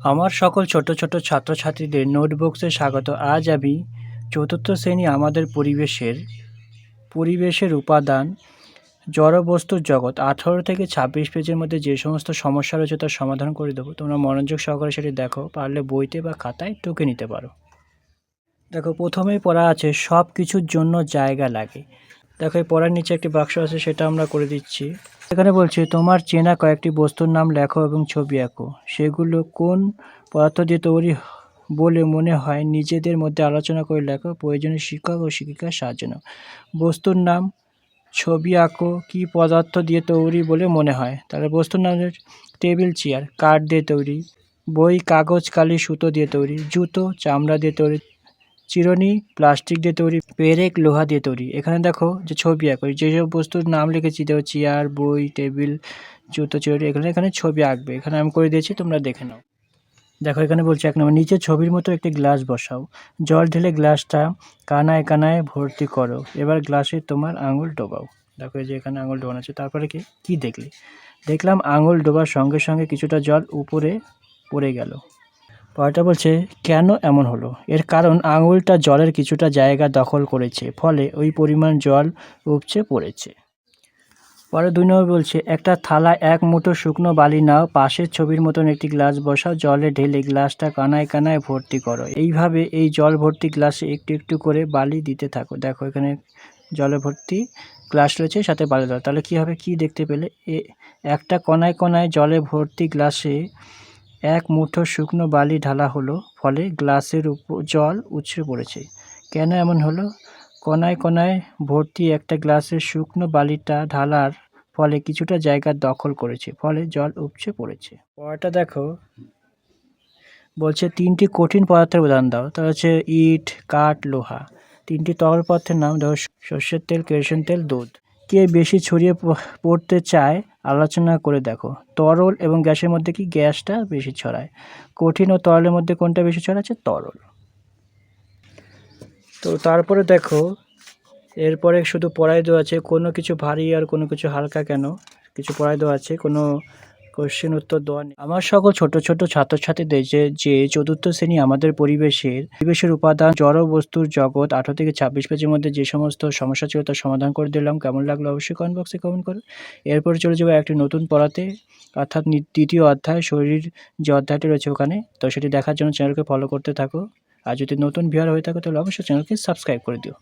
আমার সকল ছোট ছোট ছাত্রছাত্রীদের নোটবুকসে স্বাগত। আজ আমি চতুর্থ শ্রেণি আমাদের পরিবেশের পরিবেশের উপাদান জড়বস্তুর জগৎ, আঠারো থেকে ছাব্বিশ পেজের মধ্যে যে সমস্ত সমস্যা রয়েছে তার সমাধান করে দেবো। তোমরা মনোযোগ সহকারে সেটি দেখো, পারলে বইতে বা খাতায় টুকে নিতে পারো। দেখো, প্রথমেই পড়া আছে সব কিছুর জন্য জায়গা লাগে। দেখো, এই পড়ার নিচে একটি বাক্স আছে, সেটা আমরা করে দিচ্ছি। এখানে বলছে, তোমার চেনা কয়েকটি বস্তুর নাম লেখো এবং ছবি আঁকো। সেগুলো কোন পদার্থ দিয়ে তৈরি বলে মনে হয়? নিজেদের মধ্যে আলোচনা করে লেখো। প্রয়োজনীয় শিক্ষক ও শিক্ষিকার সাহায্য নাও। বস্তুর নাম, ছবি আঁকো। কী পদার্থ দিয়ে তৈরি বলে মনে হয়? তাহলে বস্তুর নাম টেবিল, চেয়ার, কাঠ দিয়ে তৈরি। বই, কাগজ, কালি, সুতো দিয়ে তৈরি। জুতো, চামড়া দিয়ে তৈরি। চিরুনি, প্লাস্টিক দিয়ে তৈরি, পেরেক লোহা দিয়ে তৈরি। এখানে দেখো যে ছবি আঁকো। যেসব বস্তুর নাম লিখেছি দেখো চেয়ার, বই, টেবিল, জুতো, চিরুনি, এখানে এখানে ছবি আঁকবে। এখানে আমি করে দিয়েছি, তোমরা দেখে নাও। দেখো, এখানে বলছে এক নম্বর নিচে ছবির মতো একটি গ্লাস বসাও। জল ঢেলে গ্লাসটা কানায় কানায় ভর্তি করো। এবার গ্লাসে তোমার আঙুল ডোবাও। দেখো যে এখানে আঙুল ডোবানো আছে। তারপরে কি? কি দেখলে? দেখলাম আঙুল ডোবার সঙ্গে সঙ্গে কিছুটা জল উপরে পড়ে গেল। পরেরটা বলছে, কেন এমন হলো? এর কারণ আঙুলটা জলের কিছুটা জায়গা দখল করেছে, ফলে ওই পরিমাণ জল উপচে পড়েছে। পরে দুই নম্বর বলছে, একটা থালা এক মুঠো শুকনো বালি নাও, পাশের ছবির মতন একটি গ্লাস বসাও, জলে ঢেলে গ্লাসটা কানায় কানায় ভর্তি করো। এইভাবে এই জল ভর্তি গ্লাসে একটু একটু করে বালি দিতে থাকো। দেখো, এখানে জলে ভর্তি গ্লাস রয়েছে, সাথে বালি দেওয়া। তাহলে কী হবে? কী দেখতে পেলে? এ, একটা কণায় কণায় জলে ভর্তি গ্লাসে এক মুঠো শুকনো বালি ঢালা হলো, ফলে গ্লাসের উপর জল উছড়ে পড়েছে। কেন এমন হলো? কণায় কণায় ভর্তি একটা গ্লাসের শুকনো বালিটা ঢালার ফলে কিছুটা জায়গা দখল করেছে, ফলে জল উপচে পড়েছে। পরেরটা দেখো। বলছে, তিনটি কঠিন পদার্থের উদাহরণ দাও। তাহলে হচ্ছে ইট, কাঠ, লোহা। তিনটি তরল পদার্থের নাম ধরো সর্ষের তেল, কেরোসিন তেল, দুধ। কে বেশি ছড়িয়ে পড়তে চায় আলোচনা করে দেখো। তরল এবং গ্যাসের মধ্যে কি গ্যাসটা বেশি ছড়ায়? কঠিন ও তরলের মধ্যে কোনটা বেশি ছড়াচ্ছে? তরল। তো তারপরে দেখো, এরপরে শুধু পড়াই দেওয়া আছে, কোনো কিছু ভারী আর কোনো কিছু হালকা কেন? কিছু পড়াই দেওয়া আছে, কোনো কোশ্চেন উত্তর দেওয়া আমার সকল ছোট ছোট ছাত্রছাত্রীদের যে যে চতুর্থ শ্রেণি আমাদের পরিবেশের পরিবেশের উপাদান, জড় বস্তুর জগৎ, আঠারো থেকে ছাব্বিশ পেজের মধ্যে যে সমস্ত সমস্যা ছিল তার সমাধান করে দিলাম। কেমন লাগল অবশ্যই কমেন্ট বক্সে কমেন্ট করুন এরপরে চলে যাব একটি নতুন পড়াতে, অর্থাৎ দ্বিতীয় অধ্যায়, শরীর যে অধ্যায়টি রয়েছে ওখানে। তো সেটি দেখার জন্য চ্যানেলকে ফলো করতে থাকো। আর যদি নতুন ভিউয়ার হয়ে থাকো তাহলে অবশ্যই চ্যানেলকে সাবস্ক্রাইব করে দিও।